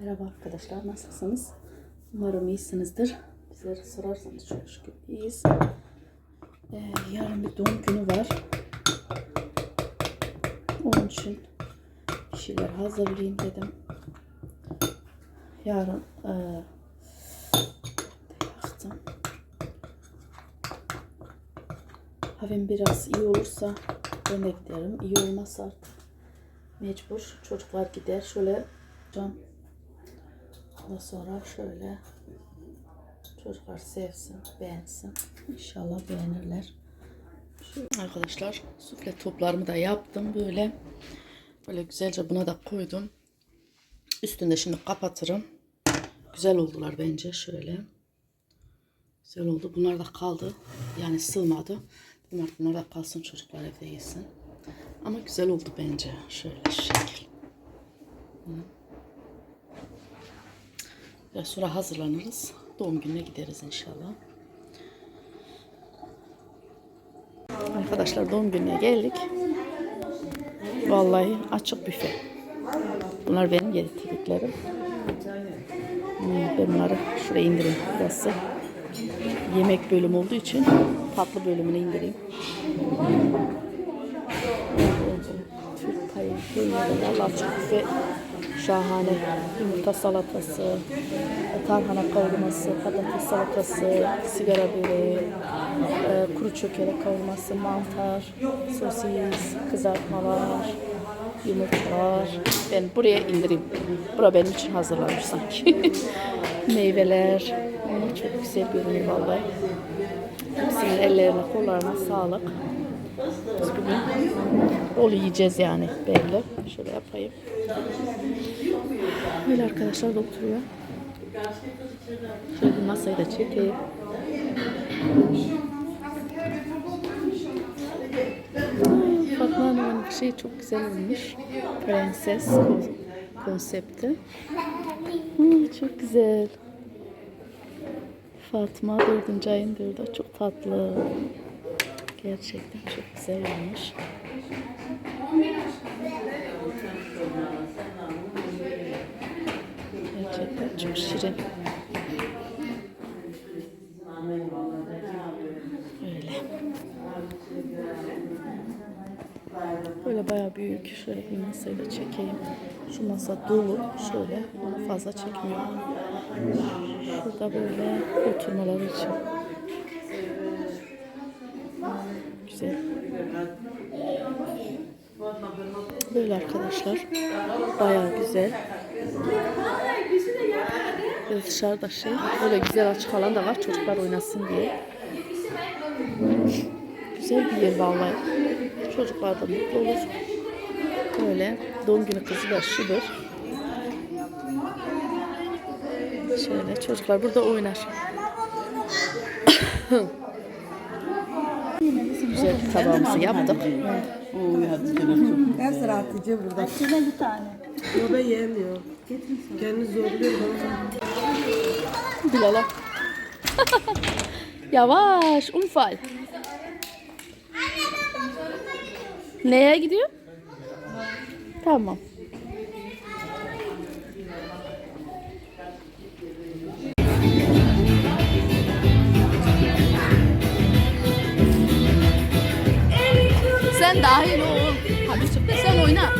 Merhaba arkadaşlar, nasılsınız? Umarım iyisinizdir. Bizleri sorarsanız çok şükür iyiyiz. Ee, yarın bir doğum günü var. Onun için bir şeyler hazırlayayım dedim. Yarın e, baktım. Havim biraz iyi olursa ben de giderim. İyi olmazsa artık mecbur. Çocuklar gider. Şöyle can Ondan sonra şöyle çocuklar sevsin, beğensin. İnşallah beğenirler. Arkadaşlar sufle toplarımı da yaptım böyle. Böyle güzelce buna da koydum. Üstünde şimdi kapatırım. Güzel oldular bence şöyle. Güzel oldu. Bunlar da kaldı. Yani sığmadı. Bunlar, bunlar da kalsın çocuklar evde yesin. Ama güzel oldu bence. Şöyle şekil. Hı. Biraz sonra hazırlanırız. Doğum gününe gideriz inşallah. Arkadaşlar doğum gününe geldik. Vallahi açık büfe. Bunlar benim getirdiklerim. Hmm, Ben bunları şuraya indireyim. Burası yemek bölümü olduğu için tatlı bölümüne indireyim. Türk payı, peyniri, açık büfe şahane yumurta salatası, tarhana kavurması, patates salatası, sigara böreği, e, kuru çökelek kavurması, mantar, sosis, kızartmalar, yumurtalar. Ben buraya indireyim. Bura benim için hazırlanmış sanki. Meyveler. Çok güzel görünüyor vallahi. Hepsinin ellerine, kollarına sağlık. Bugün bol yiyeceğiz yani belli. Şöyle yapayım. Böyle arkadaşlar da oturuyor. Şöyle bir masayı da çekeyim. Ay, Fatma Hanım'ın şey çok güzel olmuş. Prenses kon- konsepti. Hmm, çok güzel. Fatma dördüncü ayın dördü. Çok tatlı. Gerçekten çok güzel olmuş. Gerçekten çok şirin. Öyle. Böyle bayağı büyük. Şöyle bir masayı da çekeyim. Şu masa dolu. Şöyle. Onu fazla çekmiyor. Şurada böyle oturmaları için. Böyle arkadaşlar. Bayağı güzel. Ve dışarıda şey böyle güzel açık alan da var çocuklar oynasın diye. Güzel bir yer vallahi. Çocuklar da mutlu olur. Böyle doğum günü kızı da şudur. Şöyle çocuklar burada oynar. Güzel bir tabağımızı yaptık. En sıra Hatice burada. Size bir tane. O da yemiyor. Kendini zorluyor. Bilal'a. Yavaş, unfal. Neye gidiyor? Tamam. Sen dahil ol. Hadi çık da sen oyna.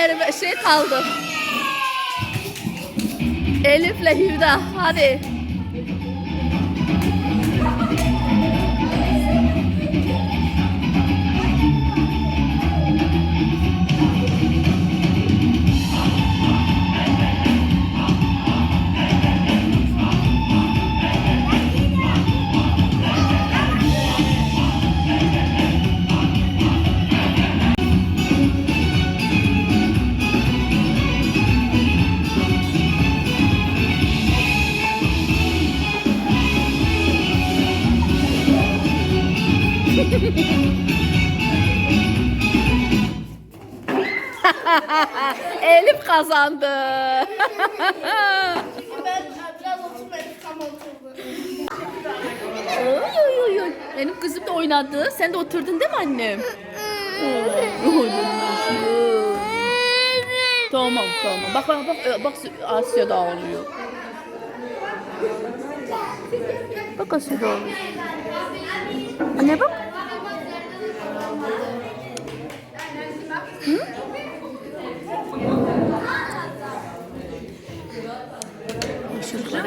Merve şey kaldı. Elif'le Hüda hadi. Elif kazandı. Ben biraz tam. Oy oy oy oy. Benim kızım da oynadı. Sen de oturdun değil mi annem? Tamam tamam. Bak bak bak e, bak Asya da ağlıyor. Bak Asya da ağlıyor. Anne bak.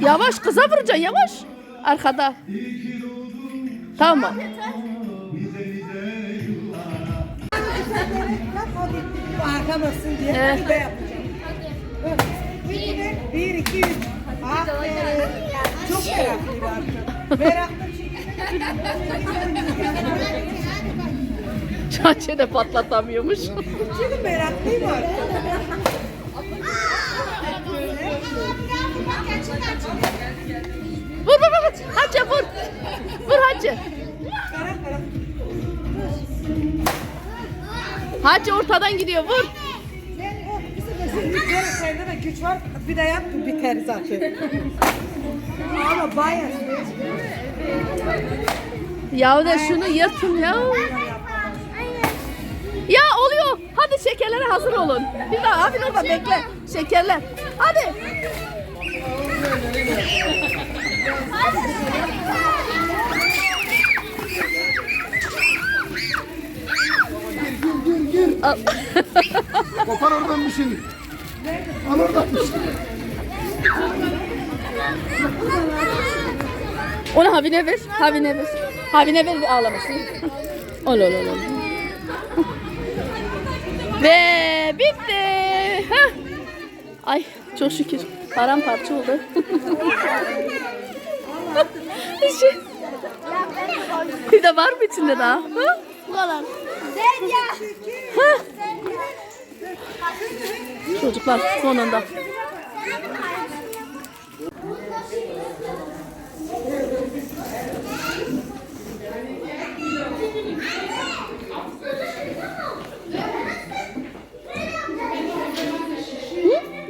Yavaş kıza vuracaksın yavaş. Arkada. Tamam. Arka bassın diye Evet. yapacağım. Bir, iki, üç. Aferin. Çok meraklıyım artık. Meraklı Çaçe de patlatamıyormuş. çünkü meraklıyım artık. Vur vur vur. Hacı vur. Vur Hacı. Hacı ortadan gidiyor vur. Bir sende de güç var. Bir de yap biter zaten. Ama bayağı. Ya da şunu yırtın ya. Ya oluyor. Hadi şekerlere hazır olun. Bir daha abin orada bekle. Şekerler. Hadi. Al. Kopar oradan bir şey Al oradan bir şey Onu Havine ver. Havine ver. Havine ver ağlamasın. Ol ol ol. ol. Ve bitti. Heh. Ay çok şükür. Paramparça oldu. Bir de var mı içinde daha? Ha? Bu kadar. Zenya. Ha? Çocuklar sonunda.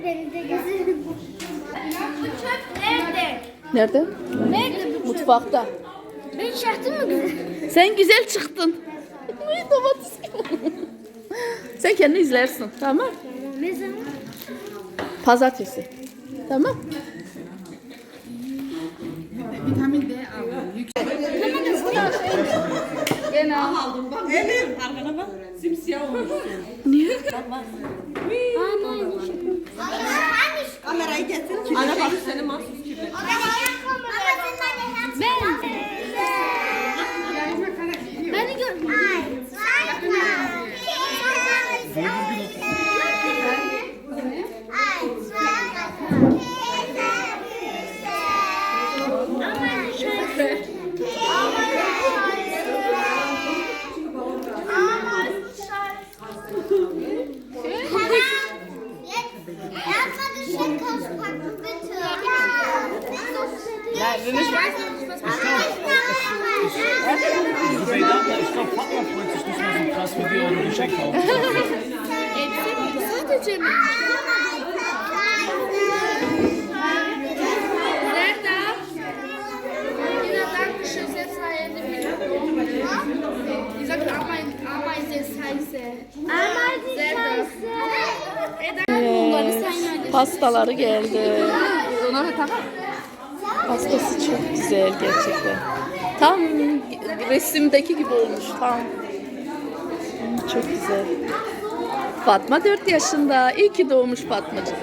Bir de gezelim. Bu çöp nerede? Nerede? Bu? Mutfakta. Ben şahtım mı güzel? Sen güzel çıktın. Ay, Domates. Sen kendini izlersin. Tamam. Ne zaman? Pazartesi. Tamam. Kamerayı getir. Ana bak senin mahsus Okay, okay. Zübeyde abla, ich glaube, Fatma freut sich nicht mehr so krass, wenn wir eure Geschenke kaufen. Sadece mi? Ich sag Ameisen, Ameisen Scheiße. Ameisen Scheiße. Evet, pastaları geldi. Pastası çok güzel gerçekten. Tam resimdeki gibi olmuş tam. Çok güzel. Fatma 4 yaşında. İyi ki doğmuş Fatmacık.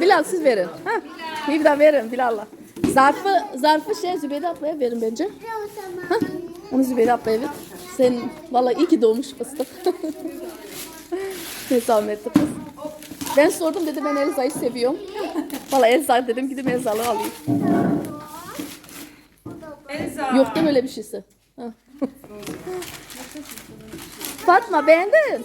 Bilal siz verin. Ha, bir daha verin Bilal'la. Zarfı, zarfı şey Zübeyde ablaya verin bence. Ha, onu Zübeyde ablaya ver. Sen vallahi iyi ki doğmuş fıstık. ne zahmetli kız. Ben sordum dedi ben Elza'yı seviyorum. Vallahi Elza dedim gidip Elza'lı alayım. Elsa. Yok değil öyle bir şeysi? Fatma beğendin?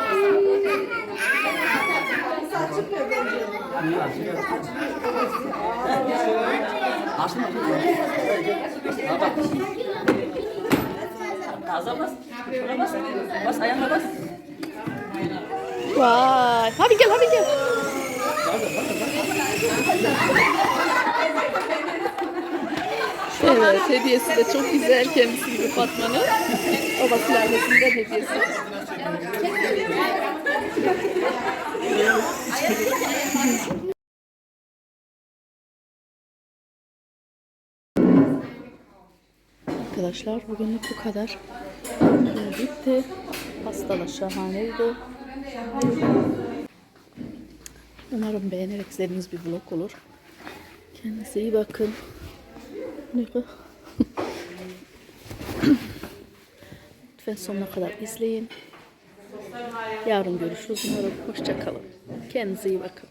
bas. Buna bas. Bas ayağına bas. Vay. Hadi gel hadi gel. Evet hediyesi de çok güzel kendisi gibi Fatma'nın. Babası annesinden hediyesi. Arkadaşlar bugünlük bu kadar. Bitti. Pastalar şahaneydi. Umarım beğenerek izlediğiniz bir vlog olur. Kendinize iyi bakın. Lütfen sonuna kadar izleyin. Yarın görüşürüz umarım. Hoşça kalın. Kendinize iyi bakın.